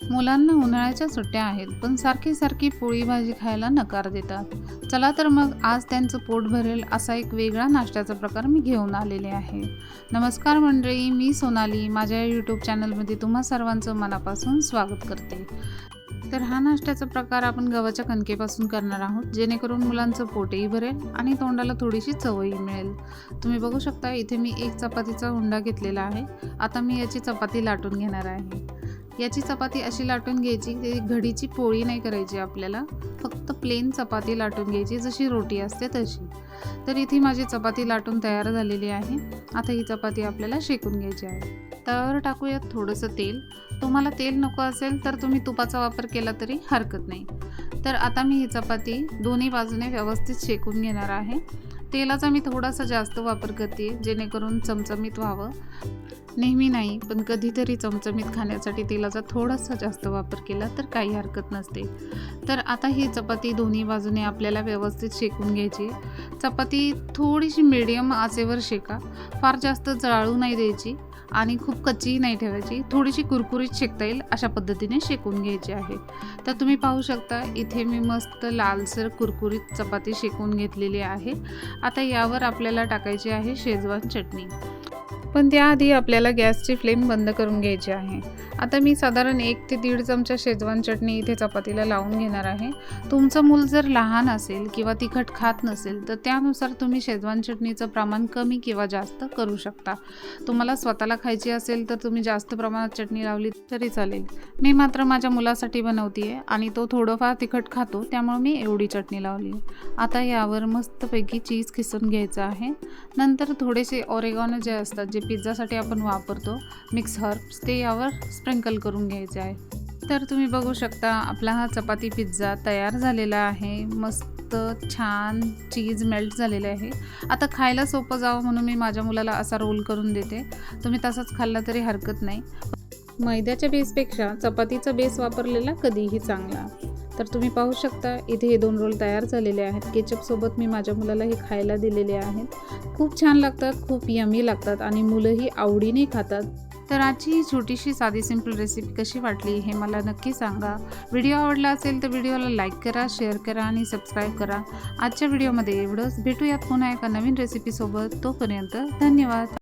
मुलांना उन्हाळ्याच्या सुट्ट्या आहेत पण सारखी सारखी पोळी भाजी खायला नकार देतात. चला तर मग आज त्यांचं पोट भरेल असा एक वेगळा नाश्त्याचा प्रकार मी घेऊन आलेले आहे. नमस्कार मंडळी मी सोनाली. माझ्या यूट्यूब चॅनलमध्ये तुम्हा सर्वांचं मनापासून स्वागत करते. तर हा नाश्त्याचा प्रकार आपण गव्हाच्या कणकेपासून करणार आहोत जेणेकरून मुलांचं पोटही भरेल आणि तोंडाला थोडीशी चवही मिळेल. तुम्ही बघू शकता इथे मी एक चपातीचा हुंडा घेतलेला आहे. आता मी याची चपाती लाटून घेणार आहे. याची चपाती अशी लाटून घ्यायची ते घडीची पोळी नाही करायची आपल्याला फक्त प्लेन चपाती लाटून घ्यायची जशी रोटी असते तशी. तर इथे माझी चपाती लाटून तयार झालेली आहे. आता ही चपाती आपल्याला शेकून घ्यायची आहे. तव्यावर टाकूयात थोडंसं तेल. तुम्हाला तेल नको असेल तर तुम्ही तुपाचा वापर केला तरी हरकत नाही. तर आता मी ही चपाती दोन्ही बाजूने व्यवस्थित शेकून घेणार आहे. तेलाचा मी थोडासा जास्त वापर करते जेणेकरून चमचमीत व्हावं. नेहमी नाही पण कधीतरी चमचमीत खाण्यासाठी तेलाचा थोडासा जास्त वापर केला तर काही हरकत नसते. तर आता ही चपाती दोन्ही बाजूने आपल्याला व्यवस्थित शेकून घ्यायची. चपाती थोडीशी मिडियम आचेवर शेका. फार जास्त जाळू नाही द्यायची. आणि खूप कच्चीही नाही ठेवायची. थोडीशी कुरकुरीत शेकता येईल अशा पद्धतीने शेकून घ्यायची आहे. तर तुम्ही पाहू शकता इथे मी मस्त लालसर कुरकुरीत चपाती शेकून घेतलेली आहे. आता यावर आपल्याला टाकायची आहे शेजवान चटणी. पण त्याआधी आपल्याला गॅसची फ्लेम बंद करून घ्यायची आहे. आता मी साधारण एक ते दीड चमचा शेजवान चटणी इथे चपातीला लावून घेणार आहे. तुमचं मूल जर लहान असेल किंवा तिखट खात नसेल तर त्यानुसार तुम्ही शेजवान चटणीचं प्रमाण कमी किंवा जास्त करू शकता. तुम्हाला स्वतःला खायची असेल तर तुम्ही जास्त प्रमाणात चटणी लावली तरी चालेल. मी मात्र माझ्या मुलासाठी बनवते आहे आणि तो थोडंफार तिखट खातो त्यामुळे मी एवढी चटणी लावली आता यावर मस्तपैकी चीज खिसून घ्यायचं आहे. नंतर थोडेसे ऑरेगॉन जे असतात जे पिझ्झासाठी आपण वापरतो मिक्स हर्ब्स ते यावर स्प्रिंकल करून घ्यायचे आहे. तर तुम्ही बघू शकता आपला हा चपाती पिझ्झा तयार झालेला आहे. मस्त छान चीज मेल्ट झालेले आहे. आता खायला सोपं जावं म्हणून मी माझ्या मुलाला असा रोल करून देते. तुम्ही तसंच खाल्ला तरी हरकत नाही. मैद्याच्या बेसपेक्षा चपातीचा बेस वापरलेला कधीही चांगला. तर तुम्ही पाहू शकता इथे हे दोन रोल तयार झालेले आहेत. केचपसोबत मी माझ्या मुलाला हे खायला दिलेले आहेत. खूप छान लागतात खूप यमी लागतात आणि मुलंही आवडीने खातात. तर आजची ही छोटीशी साधी सिंपल रेसिपी कशी वाटली हे मला नक्की सांगा. व्हिडिओ आवडला असेल तर व्हिडिओला लाईक करा शेअर करा आणि सबस्क्राईब करा. आजच्या व्हिडिओमध्ये एवढंच. भेटूयात पुन्हा एका नवीन रेसिपीसोबत तोपर्यंत धन्यवाद.